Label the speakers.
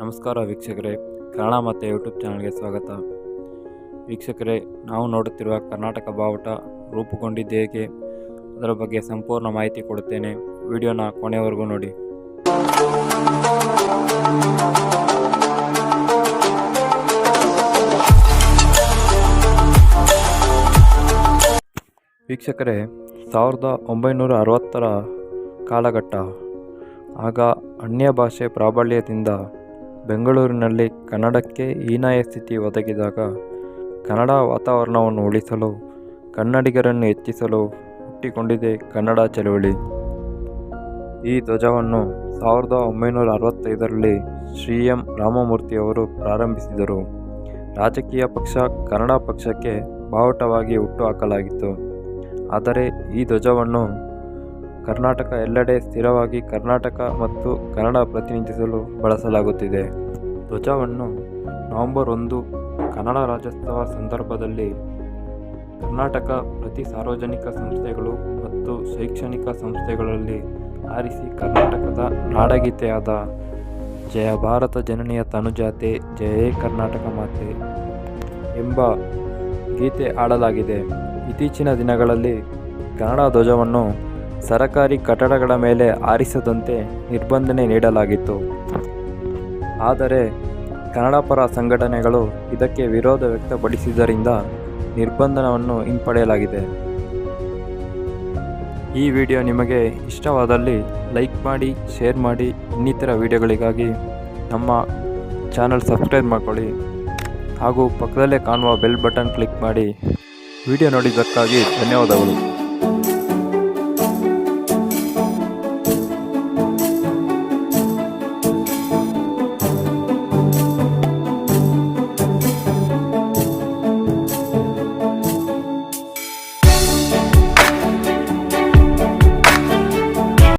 Speaker 1: ನಮಸ್ಕಾರ ವೀಕ್ಷಕರೇ. ಕನ್ನಡ ಮತ್ತು ಯೂಟ್ಯೂಬ್ ಚಾನಲ್ಗೆ ಸ್ವಾಗತ. ವೀಕ್ಷಕರೇ, ನಾವು ನೋಡುತ್ತಿರುವ ಕರ್ನಾಟಕ ಬಾವುಟ ರೂಪುಗೊಂಡಿದ್ದು ಹೇಗೆ? ಅದರ ಬಗ್ಗೆ ಸಂಪೂರ್ಣ ಮಾಹಿತಿ ಕೊಡುತ್ತೇನೆ. ವಿಡಿಯೋನ ಕೊನೆವರೆಗೂ ನೋಡಿ. ವೀಕ್ಷಕರೇ, ಸಾವಿರದ ಒಂಬೈನೂರ ಅರವತ್ತರ ಕಾಲಘಟ್ಟ. ಆಗ ಅನ್ಯ ಭಾಷೆ ಪ್ರಾಬಲ್ಯದಿಂದ ಬೆಂಗಳೂರಿನಲ್ಲಿ ಕನ್ನಡಕ್ಕೆ ಹೀನಾಯ ಸ್ಥಿತಿ ಒದಗಿದಾಗ ಕನ್ನಡ ವಾತಾವರಣವನ್ನು ಉಳಿಸಲು, ಕನ್ನಡಿಗರನ್ನು ಹೆಚ್ಚಿಸಲು ಹುಟ್ಟಿಕೊಂಡಿದೆ ಕನ್ನಡ ಚಳವಳಿ. ಈ ಧ್ವಜವನ್ನು ಸಾವಿರದ ಒಂಬೈನೂರ ಅರವತ್ತೈದರಲ್ಲಿ ಶ್ರೀ ಎಂ ರಾಮಮೂರ್ತಿಯವರು ಪ್ರಾರಂಭಿಸಿದರು. ರಾಜಕೀಯ ಪಕ್ಷ ಕನ್ನಡ ಪಕ್ಷಕ್ಕೆ ಬಾವುಟವಾಗಿ ಹುಟ್ಟುಹಾಕಲಾಗಿತ್ತು ಆದರೆ ಈ ಧ್ವಜವನ್ನು ಕರ್ನಾಟಕ ಎಲ್ಲೆಡೆ ಸ್ಥಿರವಾಗಿ ಕರ್ನಾಟಕ ಮತ್ತು ಕನ್ನಡ ಪ್ರತಿನಿಧಿಸಲು ಬಳಸಲಾಗುತ್ತಿದೆ. ಧ್ವಜವನ್ನು ನವೆಂಬರ್ ಒಂದು ಕನ್ನಡ ರಾಜ್ಯೋತ್ಸವ ಸಂದರ್ಭದಲ್ಲಿ ಕರ್ನಾಟಕ ಪ್ರತಿ ಸಾರ್ವಜನಿಕ ಸಂಸ್ಥೆಗಳು ಮತ್ತು ಶೈಕ್ಷಣಿಕ ಸಂಸ್ಥೆಗಳಲ್ಲಿ ಆರಿಸಿ ಕರ್ನಾಟಕದ ನಾಡಗೀತೆಯಾದ ಜಯ ಭಾರತ ಜನನಿಯ ತನುಜಾತೆ, ಜಯೇ ಕರ್ನಾಟಕ ಮಾತೆ ಎಂಬ ಗೀತೆ ಆಡಲಾಗಿದೆ ಇತ್ತೀಚಿನ ದಿನಗಳಲ್ಲಿ ಕನ್ನಡ ಧ್ವಜವನ್ನು ಸರಕಾರಿ ಕಟ್ಟಡಗಳ ಮೇಲೆ ಆರಿಸದಂತೆ ನಿರ್ಬಂಧನೆ ನೀಡಲಾಗಿತ್ತು. ಆದರೆ ಕನ್ನಡ ಪರ ಸಂಘಟನೆಗಳು ಇದಕ್ಕೆ ವಿರೋಧ ವ್ಯಕ್ತಪಡಿಸಿದ್ದರಿಂದ ನಿರ್ಬಂಧನವನ್ನು ಹಿಂಪಡೆಯಲಾಗಿದೆ. ಈ ವಿಡಿಯೋ ನಿಮಗೆ ಇಷ್ಟವಾದಲ್ಲಿ ಲೈಕ್ ಮಾಡಿ, ಶೇರ್ ಮಾಡಿ, ಇನ್ನಿತರ ವಿಡಿಯೋಗಳಿಗಾಗಿ ನಮ್ಮ ಚಾನಲ್ ಸಬ್ಸ್ಕ್ರೈಬ್ ಮಾಡ್ಕೊಳ್ಳಿ. ಹಾಗೂ ಪಕ್ಕದಲ್ಲೇ ಕಾಣುವ ಬೆಲ್ ಬಟನ್ ಕ್ಲಿಕ್ ಮಾಡಿ. ವಿಡಿಯೋ ನೋಡಿದ್ದಕ್ಕಾಗಿ ಧನ್ಯವಾದಗಳು.